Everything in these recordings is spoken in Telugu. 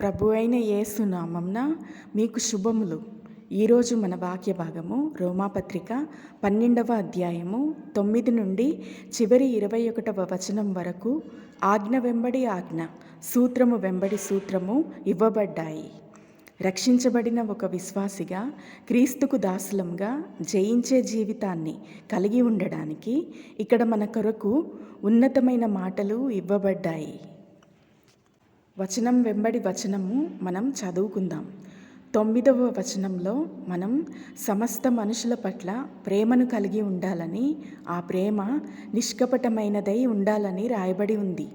ప్రభు అయిన యేసు నామంన మీకు శుభములు. ఈరోజు మన వాక్య భాగము రోమాపత్రిక పన్నెండవ అధ్యాయము తొమ్మిది నుండి చివరి ఇరవై ఒకటవ వచనం వరకు ఆజ్ఞ వెంబడి ఆజ్ఞ సూత్రము వెంబడి సూత్రము ఇవ్వబడ్డాయి. రక్షించబడిన ఒక విశ్వాసిగా క్రీస్తుకు దాసులంగా జయించే జీవితాన్ని కలిగి ఉండడానికి ఇక్కడ మన కొరకు ఉన్నతమైన మాటలు ఇవ్వబడ్డాయి. వచనం వెంబడి వచనము మనం చదువుకుందాం. తొమ్మిదవ వచనంలో మనం సమస్త మనుషుల పట్ల ప్రేమను కలిగి ఉండాలని ఆ ప్రేమ నిష్కపటమైనదై ఉండాలని రాయబడి ఉంది.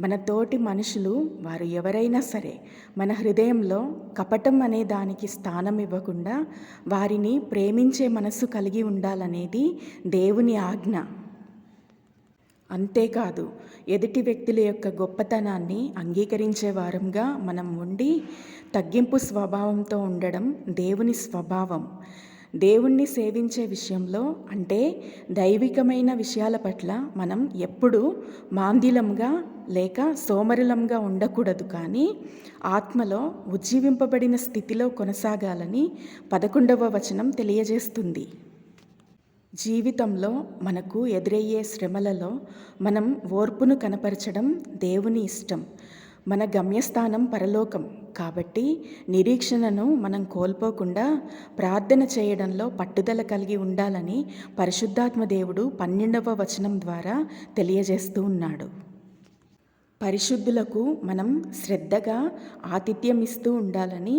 మన తోటి మనుషులు వారు ఎవరైనా సరే మన హృదయంలో కపటం అనే దానికి స్థానం ఇవ్వకుండా వారిని ప్రేమించే మనస్సు కలిగి ఉండాలనేది దేవుని ఆజ్ఞ. అంతేకాదు ఎదుటి వ్యక్తుల యొక్క గొప్పతనాన్ని అంగీకరించే వారంగా మనం ఉండి తగ్గింపు స్వభావంతో ఉండడం దేవుని స్వభావం. దేవుణ్ణి సేవించే విషయంలో అంటే దైవికమైన విషయాల పట్ల మనం ఎప్పుడూ మాందిలంగా లేక సోమరిలంగా ఉండకూడదు కానీ ఆత్మలో ఉజ్జీవింపబడిన స్థితిలో కొనసాగాలని పదకొండవ వచనం తెలియజేస్తుంది. జీవితంలో మనకు ఎదురయ్యే శ్రమలలో మనం ఓర్పును కనపరచడం దేవుని ఇష్టం. మన గమ్యస్థానం పరలోకం. కాబట్టి నిరీక్షణను మనం కోల్పోకుండా ప్రార్థన చేయడంలో పట్టుదల కలిగి ఉండాలని పరిశుద్ధాత్మ దేవుడు పన్నెండవ వచనం ద్వారా తెలియజేస్తూ ఉన్నాడు. పరిశుద్ధులకు మనం శ్రద్ధగా ఆతిథ్యం ఇస్తూ ఉండాలని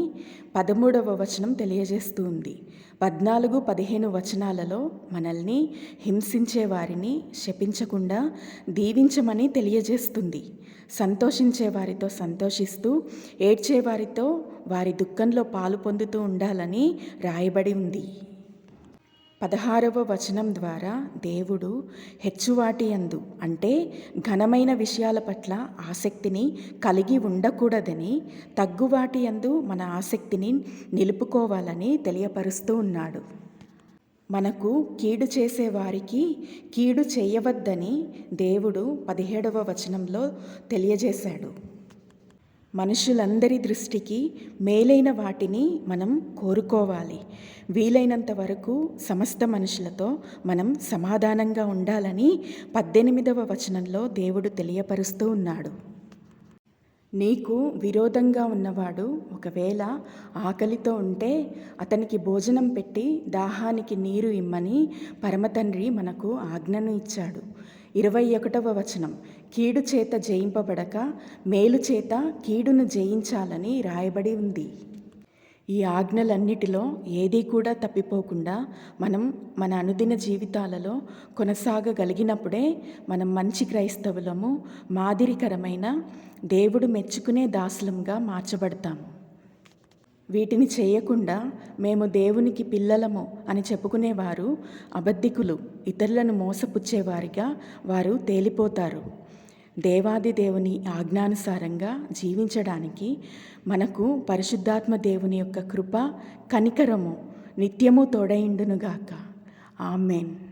పదమూడవ వచనం తెలియజేస్తూ ఉంది పద్నాలుగు పదిహేను వచనాలలో మనల్ని హింసించే వారిని శపించకుండా దీవించమని తెలియజేస్తుంది. సంతోషించే వారితో సంతోషిస్తూ ఏడ్చేవారితో వారి దుఃఖంలో పాలు పొందుతూ ఉండాలని రాయబడి ఉంది. పదహారవ వచనం ద్వారా దేవుడు హెచ్చువాటి అందు అంటే ఘనమైన విషయాల పట్ల ఆసక్తిని కలిగి ఉండకూడదని తగ్గువాటి అందు మన ఆసక్తిని నిలుపుకోవాలని తెలియపరుస్తూ ఉన్నాడు. మనకు కీడు చేసేవారికి కీడు చేయవద్దని దేవుడు పదిహేడవ వచనంలో తెలియజేశాడు. మనుషులందరి దృష్టికి మేలైన వాటిని మనం కోరుకోవాలి. వీలైనంత వరకు సమస్త మనుషులతో మనం సమాధానంగా ఉండాలని పద్దెనిమిదవ వచనంలో దేవుడు తెలియపరుస్తూ ఉన్నాడు. నీకు విరోధంగా ఉన్నవాడు ఒకవేళ ఆకలితో ఉంటే అతనికి భోజనం పెట్టి దాహానికి నీరు ఇమ్మని పరమతండ్రి మనకు ఆజ్ఞను ఇచ్చాడు. ఇరవై ఒకటవ వచనం. కీడు చేత జయింపబడక మేలు చేత కీడును జయించాలని రాయబడి ఉంది. ఈ ఆజ్ఞలన్నిటిలో ఏదీ కూడా తప్పిపోకుండా మనం మన అనుదిన జీవితాలలో కొనసాగగలిగినప్పుడే మనం మంచి క్రైస్తవులము మాదిరికరమైన దేవుడు మెచ్చుకునే దాసులంగా మార్చబడతాము వీటిని చేయకుండా మేము దేవునికి పిల్లలము అని చెప్పుకునేవారు. అబద్ధికులు ఇతరులను మోసపుచ్చేవారిగా వారు తేలిపోతారు. దేవాది దేవుని ఆజ్ఞానుసారంగా జీవించడానికి మనకు పరిశుద్ధాత్మ దేవుని యొక్క కృప కనికరము నిత్యము తోడైండునుగాక. ఆమెన్.